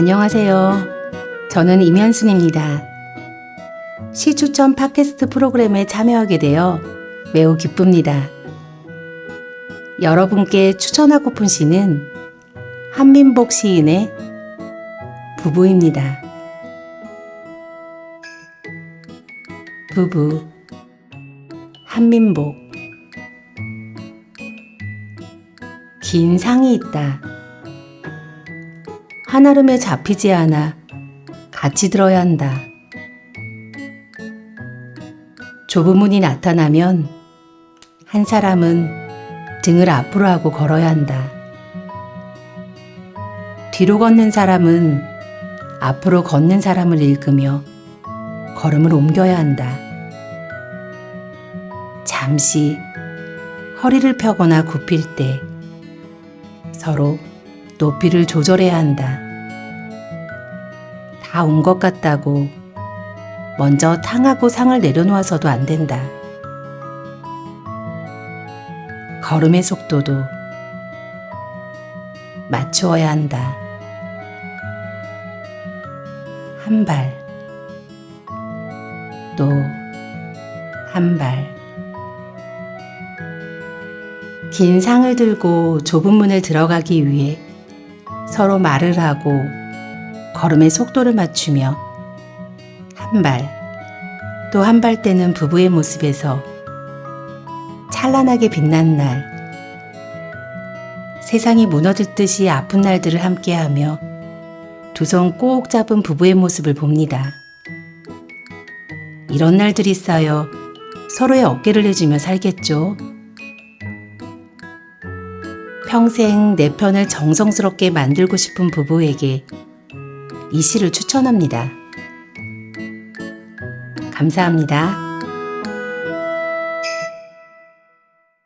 안녕하세요. 저는 임현순입니다. 시 추천 팟캐스트 프로그램에 참여하게 되어 매우 기쁩니다. 여러분께 추천하고픈 시는 한민복 시인의 부부입니다. 부부 한민복 긴 상이 있다. 한아름에 잡히지 않아 같이 들어야 한다. 좁은 문이 나타나면 한 사람은 등을 앞으로 하고 걸어야 한다. 뒤로 걷는 사람은 앞으로 걷는 사람을 읽으며 걸음을 옮겨야 한다. 잠시 허리를 펴거나 굽힐 때 서로 높이를 조절해야 한다. 다 온 것 같다고 먼저 탕하고 상을 내려놓아서도 안 된다. 걸음의 속도도 맞추어야 한다. 한 발, 또 한 발. 긴 상을 들고 좁은 문을 들어가기 위해 서로 말을 하고 걸음의 속도를 맞추며 한 발, 또 한 발 떼는 부부의 모습에서 찬란하게 빛난 날, 세상이 무너질 듯이 아픈 날들을 함께하며 두 손 꼭 잡은 부부의 모습을 봅니다. 이런 날들이 쌓여 서로의 어깨를 내주며 살겠죠. 평생 내 편을 정성스럽게 만들고 싶은 부부에게 이 시를 추천합니다. 감사합니다.